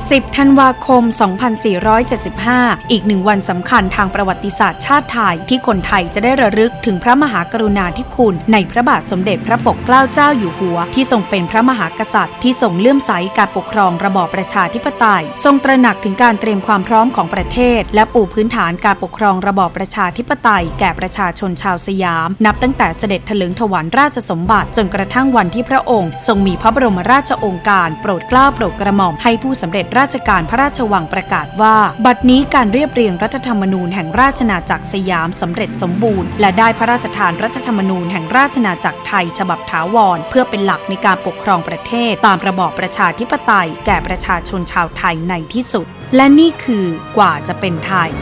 10 ธันวาคม 2475 อีกหนึ่งวันสำคัญทางประวัติศาสตร์ชาติไทย ที่คนไทยจะได้ระลึกถึงพระมหากรุณาธิคุณ ในพระบาทสมเด็จพระปกเกล้าเจ้าอยู่หัว ที่ทรงเป็นพระมหากษัตริย์ ที่ทรงเลื่อมใสการปกครองระบอบประชาธิปไตย ทรงตระหนักถึงการเตรียมความพร้อมของประเทศ และปูพื้นฐานการปกครองระบอบประชาธิปไตย แก่ประชาชนชาวสยาม นับตั้งแต่เสด็จถลึงถวันราชสมบัติจนกระทั่งวันที่พระองค์ ทรงมีพระบรมราชโองการ โปรดเกล้าโปรดกระหม่อมให้ผู้สำเร็จราชการพระราชวังประกาศว่า บัดนี้การเรียบเรียงรัฐธรรมนูญแห่งราชนาจักรสยามสำเร็จสมบูรณ์ และได้พระราชทานรัฐธรรมนูญแห่งราชนาจักรไทยฉบับถาวร เพื่อเป็นหลักในการปกครองประเทศ ตามระบอบประชาธิปไตย แก่ประชาชนชาวไทยในที่สุด และนี่คือกว่าจะเป็นไทย